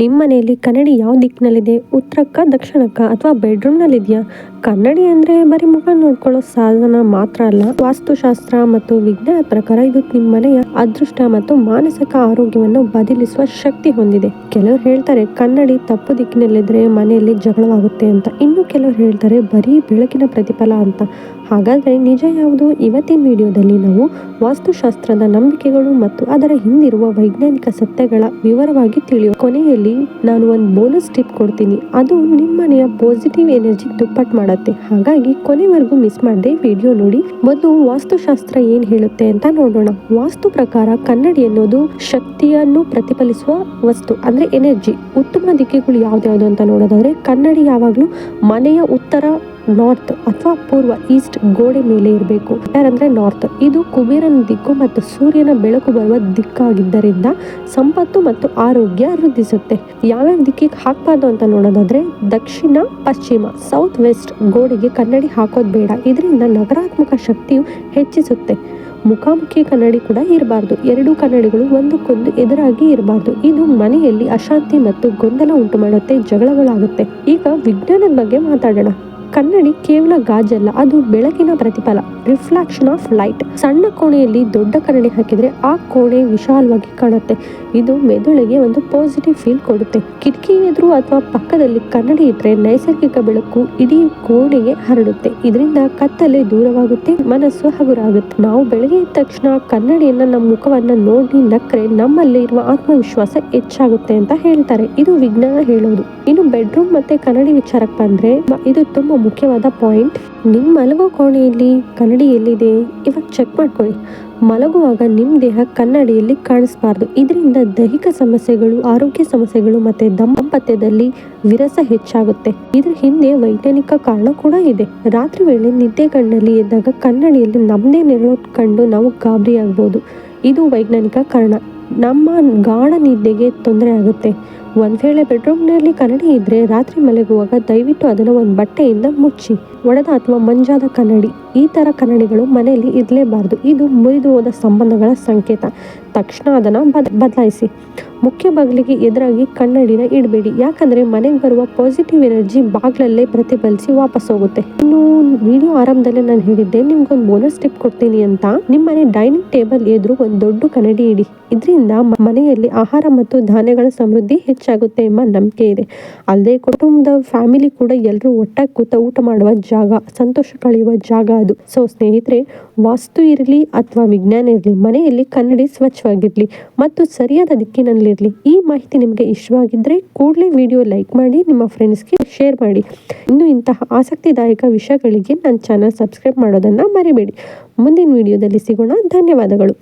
ನಿಮ್ಮ ಮನೆಯಲ್ಲಿ ಕನ್ನಡಿ ಯಾವ ದಿಕ್ಕಿನಲ್ಲಿದೆ? ಉತ್ತರಕ್ಕ, ದಕ್ಷಿಣಕ್ಕ ಅಥವಾ ಬೆಡ್ರೂಮ್ನಲ್ಲಿದೆಯಾ? ಕನ್ನಡಿ ಅಂದರೆ ಬರೀ ಮುಖ ನೋಡ್ಕೊಳ್ಳೋ ಸಾಧನ ಮಾತ್ರ ಅಲ್ಲ. ವಾಸ್ತುಶಾಸ್ತ್ರ ಮತ್ತು ವಿಜ್ಞಾನ ಪ್ರಕಾರ ಇದು ನಿಮ್ಮ ಮನೆಯ ಅದೃಷ್ಟ ಮತ್ತು ಮಾನಸಿಕ ಆರೋಗ್ಯವನ್ನು ಬದಲಿಸುವ ಶಕ್ತಿ ಹೊಂದಿದೆ. ಕೆಲವರು ಹೇಳ್ತಾರೆ, ಕನ್ನಡಿ ತಪ್ಪು ದಿಕ್ಕಿನಲ್ಲಿದ್ರೆ ಮನೆಯಲ್ಲಿ ಜಗಳವಾಗುತ್ತೆ ಅಂತ. ಇನ್ನು ಕೆಲವರು ಹೇಳ್ತಾರೆ, ಬರೀ ಬೆಳಕಿನ ಪ್ರತಿಫಲ ಅಂತ. ಹಾಗಾದ್ರೆ ನಿಜ ಯಾವುದು? ಇವತ್ತಿನ ವಿಡಿಯೋದಲ್ಲಿ ನಾವು ವಾಸ್ತುಶಾಸ್ತ್ರದ ನಂಬಿಕೆಗಳು ಮತ್ತು ಅದರ ಹಿಂದಿರುವ ವೈಜ್ಞಾನಿಕ ಸತ್ಯಗಳ ವಿವರವಾಗಿ ತಿಳಿಯುವ ಕೊನೆಯಲ್ಲಿ ನಾನು ಒಂದು ಬೋನಸ್ ಟಿಪ್ ಕೊಡ್ತೀನಿ. ಅದು ನಿಮ್ಮ ಮನೆಯ ಪಾಸಿಟಿವ್ ಎನರ್ಜಿ ದುಪ್ಪಟ್ಟು ಮಾಡುತ್ತೆ. ಹಾಗಾಗಿ ಕೊನೆವರೆಗೂ ಮಿಸ್ ಮಾಡದೆ ವಿಡಿಯೋ ನೋಡಿ. ಮೊದಲು ವಾಸ್ತುಶಾಸ್ತ್ರ ಏನು ಹೇಳುತ್ತೆ ಅಂತ ನೋಡೋಣ. ವಾಸ್ತು ಪ್ರಕಾರ ಕನ್ನಡಿ ಅನ್ನೋದು ಶಕ್ತಿಯನ್ನು ಪ್ರತಿಫಲಿಸುವ ವಸ್ತು, ಅಂದರೆ ಎನರ್ಜಿ ಉತ್ತಮ ದಿಕ್ಕುಗಳು ಯಾವ್ದಾವುದು ಅಂತ ನೋಡೋದಾದ್ರೆ ಕನ್ನಡಿ ಯಾವಾಗಲೂ ಮನೆಯ ಉತ್ತರ ನಾರ್ತ್ ಅಥವಾ ಪೂರ್ವ ಈಸ್ಟ್ ಗೋಡೆ ಮೇಲೆ ಇರಬೇಕು. ಯಾರಂದ್ರೆ ನಾರ್ತ್ ಇದು ಕುಬೇರನ ದಿಕ್ಕು ಮತ್ತು ಸೂರ್ಯನ ಬೆಳಕು ಬರುವ ದಿಕ್ಕಾಗಿದ್ದರಿಂದ ಸಂಪತ್ತು ಮತ್ತು ಆರೋಗ್ಯ ವೃದ್ಧಿಸುತ್ತೆ. ಯಾವ್ಯಾವ ದಿಕ್ಕಿಗೆ ಹಾಕಬಾರ್ದು ಅಂತ ನೋಡೋದಾದ್ರೆ ದಕ್ಷಿಣ, ಪಶ್ಚಿಮ ಸೌತ್ ವೆಸ್ಟ್ ಗೋಡೆಗೆ ಕನ್ನಡಿ ಹಾಕೋದು ಬೇಡ. ಇದರಿಂದ ನಕಾರಾತ್ಮಕ ಶಕ್ತಿಯು ಹೆಚ್ಚಿಸುತ್ತೆ. ಮುಖಾಮುಖಿ ಕನ್ನಡಿ ಕೂಡ ಇರಬಾರ್ದು. ಎರಡು ಕನ್ನಡಿಗಳು ಒಂದಕ್ಕೊಂದು ಎದುರಾಗಿ ಇರಬಾರ್ದು. ಇದು ಮನೆಯಲ್ಲಿ ಅಶಾಂತಿ ಮತ್ತು ಗೊಂದಲ ಉಂಟು ಮಾಡುತ್ತೆ ಜಗಳಗಳಾಗುತ್ತೆ. ಈಗ ವಿಜ್ಞಾನದ ಬಗ್ಗೆ ಮಾತಾಡೋಣ. ಕನ್ನಡಿ ಕೇವಲ ಗಾಜಲ್ಲ, ಅದು ಬೆಳಕಿನ ಪ್ರತಿಫಲ ರಿಫ್ಲಾಕ್ಷನ್ ಆಫ್ ಲೈಟ್ ಸಣ್ಣ ಕೋಣೆಯಲ್ಲಿ ದೊಡ್ಡ ಕನ್ನಡಿ ಹಾಕಿದ್ರೆ ಆ ಕೋಣೆ ವಿಶಾಲವಾಗಿ ಕಾಣುತ್ತೆ. ಇದು ಮೆದುಳಿಗೆ ಒಂದು ಪಾಸಿಟಿವ್ ಫೀಲ್ ಕೊಡುತ್ತೆ. ಕಿಟಕಿ ಎದುರು ಅಥವಾ ಪಕ್ಕದಲ್ಲಿ ಕನ್ನಡಿ ಇದ್ರೆ ನೈಸರ್ಗಿಕ ಬೆಳಕು ಇಡೀ ಕೋಣೆಗೆ ಹರಡುತ್ತೆ. ಇದರಿಂದ ಕತ್ತಲೆ ದೂರವಾಗುತ್ತೆ, ಮನಸ್ಸು ಹಗುರಾಗುತ್ತೆ. ನಾವು ಬೆಳಗ್ಗೆ ತಕ್ಷಣ ಕನ್ನಡಿಯನ್ನ ನಮ್ಮ ಮುಖವನ್ನ ನೋಡಿ ನಕ್ಕರೆ ನಮ್ಮಲ್ಲಿ ಇರುವ ಆತ್ಮವಿಶ್ವಾಸ ಹೆಚ್ಚಾಗುತ್ತೆ ಅಂತ ಹೇಳ್ತಾರೆ. ಇದು ವಿಜ್ಞಾನ ಹೇಳೋದು. ಇನ್ನು ಬೆಡ್ರೂಮ್ ಮತ್ತೆ ಕನ್ನಡಿ ವಿಚಾರಕ್ಕೆ ಬಂದ್ರೆ ಇದು ತುಂಬಾ ಮುಖ್ಯವಾದ ಪಾಯಿಂಟ್ ನಿಮ್ಮ ಮಲಗೋ ಕೋಣೆಯಲ್ಲಿ ಕನ್ನಡಿ ಎಲ್ಲಿದೆ? ಇವಾಗ ಚೆಕ್ ಮಾಡ್ಕೊಳ್ಳಿ. ಮಲಗುವಾಗ ನಿಮ್ಮ ದೇಹ ಕನ್ನಡಿಯಲ್ಲಿ ಕಾಣಿಸಬಾರ್ದು. ಇದರಿಂದ ದೈಹಿಕ ಸಮಸ್ಯೆಗಳು, ಆರೋಗ್ಯ ಸಮಸ್ಯೆಗಳು ಮತ್ತೆ ದಂಪತ್ಯದಲ್ಲಿ ವಿರಸ ಹೆಚ್ಚಾಗುತ್ತೆ. ಇದ್ರ ಹಿಂದೆ ವೈಜ್ಞಾನಿಕ ಕಾರಣ ಕೂಡ ಇದೆ. ರಾತ್ರಿ ವೇಳೆ ನಿದ್ದೆ ಕಣ್ಣಲ್ಲಿ ಎದ್ದಾಗ ಕನ್ನಡಿಯಲ್ಲಿ ನಮ್ಮದೇ ನೆರಳು ಕಂಡು ನಾವು ಗಾಬರಿ ಆಗ್ಬೋದು ಇದು ವೈಜ್ಞಾನಿಕ ಕಾರಣ. ನಮ್ಮ ಗಾಢ ನಿದ್ದೆಗೆ ತೊಂದರೆ ಆಗುತ್ತೆ. ಒಂದ್ ವೇಳೆ ಬೆಡ್ರೂಮ್ನಲ್ಲಿ ಕನ್ನಡಿ ಇದ್ರೆ ರಾತ್ರಿ ಮಲಗುವಾಗ ದಯವಿಟ್ಟು ಅದನ್ನು ಒಂದು ಬಟ್ಟೆಯಿಂದ ಮುಚ್ಚಿ. ಒಡೆದ ಅಥವಾ ಮಂಜಾದ ಕನ್ನಡಿ. ಈ ತರ ಕನ್ನಡಿಗಳು ಮನೆಯಲ್ಲಿ ಇರಲೇಬಾರದು. ಇದು ಮುರಿದು ಹೋದ ಸಂಬಂಧಗಳ ಸಂಕೇತ. ತಕ್ಷಣ ಅದನ್ನ ಬದಲಾಯಿಸಿ. ಮುಖ್ಯ ಬಾಗಿಲಿಗೆ ಎದುರಾಗಿ ಕನ್ನಡಿನ ಇಡಬೇಡಿ. ಯಾಕಂದ್ರೆ ಮನೆಗೆ ಬರುವ ಪಾಸಿಟಿವ್ ಎನರ್ಜಿ ಬಾಗ್ಲಲ್ಲೇ ಪ್ರತಿಫಲಿಸಿ ವಾಪಸ್ ಹೋಗುತ್ತೆ. ಇನ್ನು ವಿಡಿಯೋ ಆರಂಭದಲ್ಲೇ ನಾನು ಹೇಳಿದ್ದೆ, ನಿಮ್ಗೊಂದು ಬೋನಸ್ ಟಿಪ್ ಕೊಡ್ತೀನಿ ಅಂತ. ನಿಮ್ಮ ಮನೆ ಡೈನಿಂಗ್ ಟೇಬಲ್ ಎದುರು ಒಂದು ದೊಡ್ಡ ಕನ್ನಡಿ ಇಡಿ. ಇದರಿಂದ ಮನೆಯಲ್ಲಿ ಆಹಾರ ಮತ್ತು ಧಾನ್ಯಗಳ ಸಮೃದ್ಧಿ ಹೆಚ್ಚಾಗುತ್ತೆ ಎಂಬ ನಂಬಿಕೆ ಇದೆ. ಅಲ್ಲದೆ ಕುಟುಂಬದ ಫ್ಯಾಮಿಲಿ ಕೂಡ ಎಲ್ಲರೂ ಒಟ್ಟಾಗಿ ಕೂತ ಊಟ ಮಾಡುವ ಜಾಗ, ಸಂತೋಷ ಕಳೆಯುವ ಜಾಗ ಅದು. ಸೊ ಸ್ನೇಹಿತರೆ, ವಾಸ್ತು ಇರಲಿ ಅಥವಾ ವಿಜ್ಞಾನ ಇರಲಿ, ಮನೆಯಲ್ಲಿ ಕನ್ನಡಿ ಸ್ವಚ್ಛವಾಗಿರಲಿ ಮತ್ತು ಸರಿಯಾದ ದಿಕ್ಕಿನಲ್ಲಿರಲಿ ಈ ಮಾಹಿತಿ ನಿಮಗೆ ಇಷ್ಟವಾಗಿದ್ದರೆ ಕೂಡಲೇ ವಿಡಿಯೋ ಲೈಕ್ ಮಾಡಿ, ನಿಮ್ಮ ಫ್ರೆಂಡ್ಸ್ಗೆ ಶೇರ್ ಮಾಡಿ. ಇನ್ನು ಇಂತಹ ಆಸಕ್ತಿದಾಯಕ ವಿಷಯಗಳಿಗೆ ನನ್ನ ಚಾನಲ್ ಸಬ್ಸ್ಕ್ರೈಬ್ ಮಾಡೋದನ್ನು ಮರಿಬೇಡಿ. ಮುಂದಿನ ವಿಡಿಯೋದಲ್ಲಿ ಸಿಗೋಣ. ಧನ್ಯವಾದಗಳು.